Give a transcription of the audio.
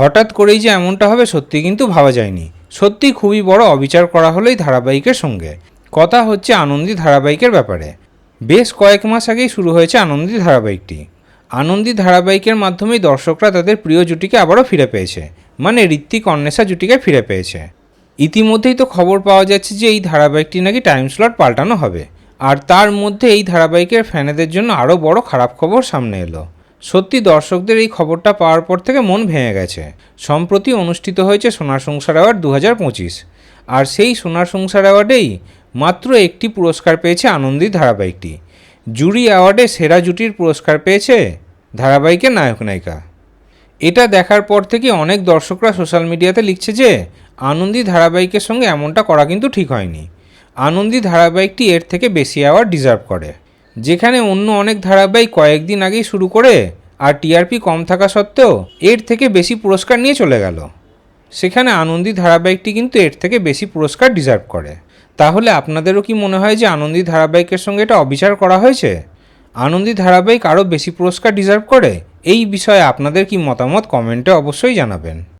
হঠাৎ করেই যে এমনটা হবে সত্যি কিন্তু ভাবা যায়নি। সত্যি খুবই বড় অবিচার করা হলো এই ধারাবাহিকের সঙ্গে। কথা হচ্ছে আনন্দী ধারাবাহিকের ব্যাপারে। বেশ কয়েক মাস আগেই শুরু হয়েছে আনন্দী ধারাবাহিকটি। আনন্দী ধারাবাহিকের মাধ্যমেই দর্শকরা তাদের প্রিয় জুটিকে আবারও ফিরে পেয়েছে। মানে ঋত্বিক অন্বেষা জুটিকে ফিরে পেয়েছে। ইতিমধ্যেই তো খবর পাওয়া যাচ্ছে যে এই ধারাবাহিকটি নাকি টাইম স্লট পাল্টানো হবে। আর তার মধ্যে এই ধারাবাহিকের ফ্যানেদের জন্য আরও বড় খারাপ খবর সামনে এলো। সত্যি দর্শকদের এই খবরটা পাওয়ার পর থেকে মন ভেঙে গেছে। সম্প্রতি অনুষ্ঠিত হয়েছে সোনার সংসার অ্যাওয়ার্ড দু হাজার পঁচিশ। আর সেই সোনার সংসার অ্যাওয়ার্ডেই মাত্র একটি পুরস্কার পেয়েছে আনন্দী ধারাবাহিকটি। জুরি অ্যাওয়ার্ডে সেরা জুটির পুরস্কার পেয়েছে ধারাবাহিকের নায়ক নায়িকা। এটা দেখার পর থেকে অনেক দর্শকরা সোশ্যাল মিডিয়াতে লিখছে যে আনন্দী ধারাবাহিকের সঙ্গে এমনটা করা কিন্তু ঠিক হয়নি। আনন্দী ধারাবাহিকটি এর থেকে বেশি অ্যাওয়ার্ড ডিজার্ভ করে। যেখানে অন্য অনেক ধারাবাহিক কয়েকদিন আগেই শুরু করে আর টিআরপি কম থাকা সত্ত্বেও এর থেকে বেশি পুরস্কার নিয়ে চলে গেল। সেখানে আনন্দী ধারাবাহিকটি কিন্তু এর থেকে বেশি পুরস্কার ডিজার্ভ করে। তাহলে আপনাদেরও কি মনে হয় যে আনন্দী ধারাবাহিকের সঙ্গে এটা অবিচার করা হয়েছে? আনন্দী ধারাবাহিক আরও বেশি পুরস্কার ডিজার্ভ করে? এই বিষয়ে আপনাদের কি মতামত কমেন্টে অবশ্যই জানাবেন।